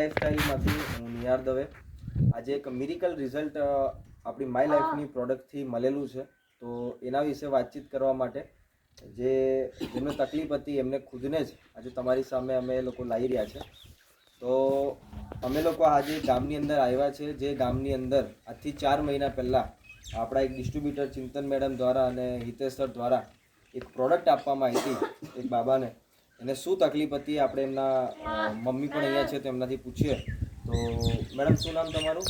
લાઈફસ્ટાઈલમાંથી હું નિહાર દવે. આજે એક મિરિકલ રિઝલ્ટ આપણી માય લાઈફની પ્રોડક્ટથી મળેલું છે. તો એના વિશે વાતચીત કરવા માટે જે જેમને તકલીફ હતી એમને ખુદને જ આજે તમારી સામે અમે લોકો લાવી રહ્યા છે. તો અમે લોકો આજે ગામની અંદર આવ્યા છે. જે ગામની અંદર આજથી ચાર મહિના પહેલાં આપણા એક ડિસ્ટ્રીબ્યુટર ચિંતન મેડમ દ્વારા અને હિતેશ સર દ્વારા એક પ્રોડક્ટ આપવામાં આવી હતી એક બાબાને. એને શું તકલીફ હતી? આપણે એમના મમ્મી પણ અહીંયા છે તો એમનાથી પૂછીએ. તો મેડમ શું નામ તમારું?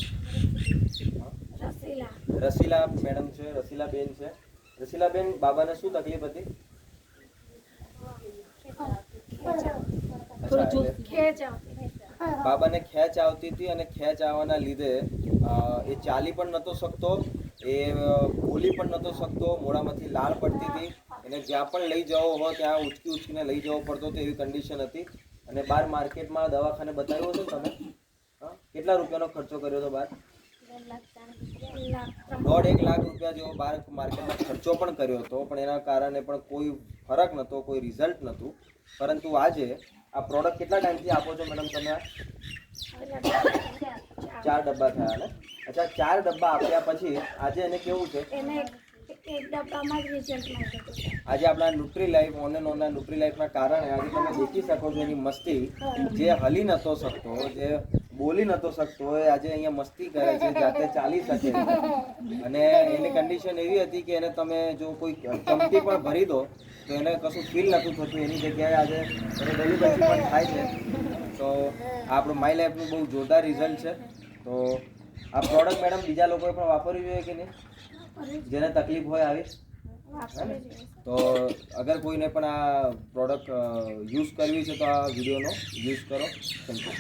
રસીલા. મેડમ છે રસીલા બેન છે. રસીલા બેન બાબાને શું તકલીફ હતી? બાબાને ખેંચ આવતી હતી અને ખેંચ આવવાના લીધે એ ચાલી પણ નહોતો શકતો એ બોલી પણ નહોતો શકતો મોઢામાંથી લાળ પડતી હતી. એને જ્યાં પણ લઈ જવો હોય ત્યાં ઉચકી ઉચકીને લઈ જવો પડતો હતો એવી કન્ડિશન હતી. અને બહાર માર્કેટમાં દવાખાને બતાવ્યો હતો તમે? હા? કેટલા રૂપિયાનો ખર્ચો કર્યો હતો બહાર દોઢ એક લાખ રૂપિયા જેવો બહાર માર્કેટમાં ખર્ચો પણ કર્યો હતો, પણ એના કારણે પણ કોઈ ફરક નહોતો કોઈ રિઝલ્ટ નહોતું પરંતુ આજે આ પ્રોડક્ટ કેટલા ટાઈમથી આપો છો મેડમ તમે ચાર ડબ્બા થયા ને? અચ્છા, ચાર ડબ્બા આપ્યા પછી આજે એને કેવું છે? એક એક ડબ્બામાં જ રિઝલ્ટ મળતું હતું. આજે આપણા ન્યુટ્રી લાઈફ ઓન એન્ડ ઓનના ન્યુટ્રી લાઈફના કારણે આજે તમે દેખી શકો છો એની મસ્તી. જે હલી નતો શકતો જે બોલી નતો શકતો એ આજે અહીંયા મસ્તી કરે છે જાતે ચાલી શકે અને એની કન્ડિશન એવી હતી કે એને તમે જો કોઈ ચમટી પણ ભરી દો તો એને કશું ફીલ નતું થતું એની જગ્યાએ આજે એને ડેલિવરી પણ થાય છે. તો આપણું માય લાઈફનું બહુ જોરદાર રિઝલ્ટ છે. તો આ પ્રોડક્ટ મેડમ બીજા લોકોએ પણ વાપરવી જોઈએ કે નહીં? જેને તકલીફ હોય આવી. તો અગર કોઈને પણ આ પ્રોડક્ટ યુઝ કરવી છે તો આ વિડીયોનો યુઝ કરો. Thank you